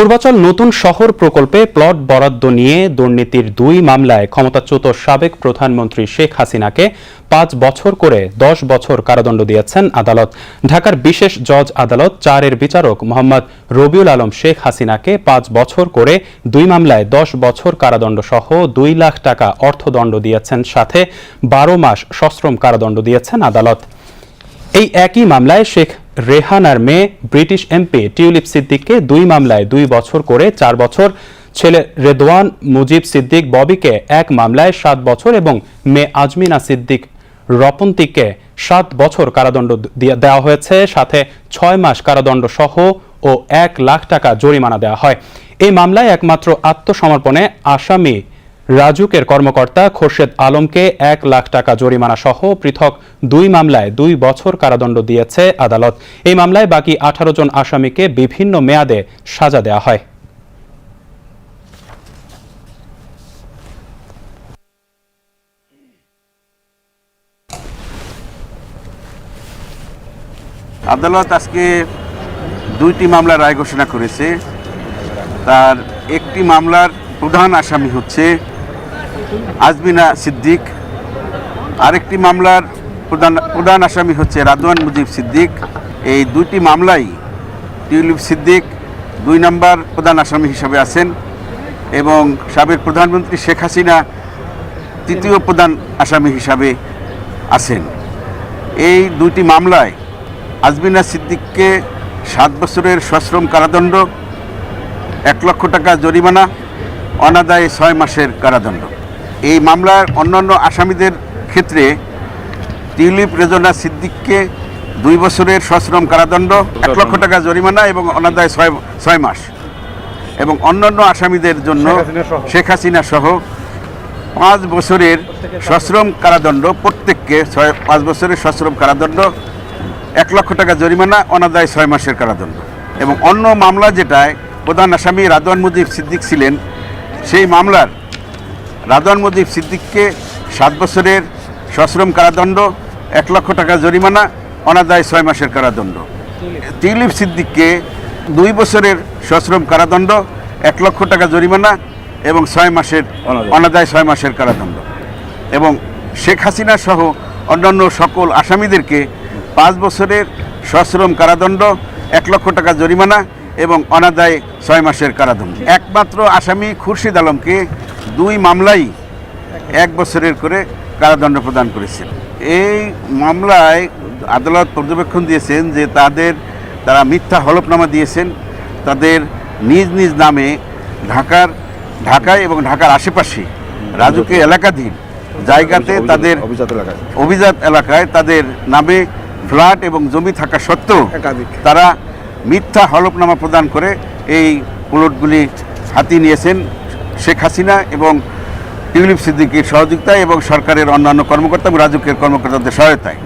পূর্বাচল নতুন শহর প্রকল্পে প্লট বরাদ্দ নিয়ে দুর্নীতির দুই মামলায় ক্ষমতাচ্যুত সাবেক প্রধানমন্ত্রী শেখ হাসিনাকে পাঁচ বছর করে দশ বছর কারাদণ্ড দিয়েছেন আদালত। ঢাকার বিশেষ জজ আদালত চারের বিচারক মোহাম্মদ রবিউল আলম শেখ হাসিনাকে পাঁচ বছর করে দুই মামলায় দশ বছর কারাদণ্ড সহ দুই লাখ টাকা অর্থদণ্ড দিয়েছেন, সাথে বারো মাস সশ্রম কারাদণ্ড দিয়েছেন আদালত। এই একই মামলায় শেখ রেহানার মেয়ে ব্রিটিশ এমপি টিউলিপ সিদ্দিককে দুই মামলায় দুই বছর করে চার বছর। ছেলে রেদওয়ান মুজিব সিদ্দিক ববিকে এক মামলায় সাত বছর এবং মেয়ে আজমিনা সিদ্দিক রপন্তিকে সাত বছর কারাদণ্ড দেওয়া হয়েছে। সাথে ছয় মাস কারাদণ্ড সহ ও এক লাখ টাকা জরিমানা দেওয়া হয়। এই মামলায় একমাত্র আত্মসমর্পণে আসামি রাজুকের কর্মকর্তা খোরশেদ আলমকে এক লাখ টাকা জরিমানা সহ পৃথক দুই মামলায় দুই বছর কারাদণ্ড দিয়েছে আদালত। এই মামলায় বাকি আঠারো জন আসামিকে বিভিন্ন মেয়াদে সাজা দেওয়া হয়। আদালত আজকে দুইটি মামলার রায় ঘোষণা করেছে। তার একটি মামলার প্রধান আসামি হচ্ছে আজমিনা সিদ্দিক। আরেকটি মামলার প্রধান প্রধান আসামি হচ্ছে রাদওয়ান মুজিব সিদ্দিক। এই দুইটি মামলাই টিউলিপ সিদ্দিক দুই নম্বর প্রধান আসামি হিসাবে আছেন এবং সাবেক প্রধানমন্ত্রী শেখ হাসিনা তৃতীয় প্রধান আসামি হিসাবে আছেন। এই দুইটি মামলায় আজমিনা সিদ্দিককে সাত বছরের সশ্রম কারাদণ্ড, এক লক্ষ টাকা জরিমানা, অনাদায়ে ছয় মাসের কারাদণ্ড। এই মামলার অন্যান্য আসামিদের ক্ষেত্রে টিউলিপ রেজনা সিদ্দিককে দুই বছরের সশ্রম কারাদণ্ড এক লক্ষ টাকা জরিমানা এবং অনাদায় ছয় ছয় মাস। এবং অন্যান্য আসামিদের জন্য শেখ হাসিনা সহ। পাঁচ বছরের সশ্রম কারাদণ্ড প্রত্যেককে ছয় পাঁচ বছরের সশ্রম কারাদণ্ড এক লক্ষ টাকা জরিমানা অনাদায় ছয় মাসের কারাদণ্ড। এবং অন্য মামলা যেটায় প্রধান আসামি রাদওয়ান মুজিব সিদ্দিক ছিলেন সেই মামলার রাদওয়ান মুজিব সিদ্দিককে সাত বছরের সশ্রম কারাদণ্ড এক লক্ষ টাকা জরিমানা অনাদায় ছয় মাসের কারাদণ্ড। টিউলিপ সিদ্দিককে দুই বছরের সশ্রম কারাদণ্ড এক লক্ষ টাকা জরিমানা এবং ছয় মাসের অনাদায় ছয় মাসের কারাদণ্ড। এবং শেখ হাসিনা সহ অন্যান্য সকল আসামিদেরকে পাঁচ বছরের সশ্রম কারাদণ্ড এক লক্ষ টাকা জরিমানা এবং অনাদায় ছয় মাসের কারাদণ্ড। একমাত্র আসামি খুরশিদ আলমকে দুই মামলাই এক বছরের করে কারাদণ্ড প্রদান করেছেন। এই মামলায় আদালত পর্যবেক্ষণ দিয়েছেন যে তাদের তারা মিথ্যা হলফনামা দিয়েছেন। তাদের নিজ নিজ নামে ঢাকার ঢাকায় এবং ঢাকার আশেপাশে রাজুকে এলাকাধীন জায়গাতে তাদের অভিজাত এলাকায়। তাদের নামে ফ্ল্যাট এবং জমি থাকা সত্ত্বেও। তারা মিথ্যা হলফনামা প্রদান করে এই প্লটগুলি হাতিয়ে নিয়েছেন শেখ হাসিনা এবং টিউলিপ সিদ্দিকির সহযোগিতায় এবং সরকারের অন্যান্য কর্মকর্তা এবং রাজকীয় কর্মকর্তাদের সহায়তায়।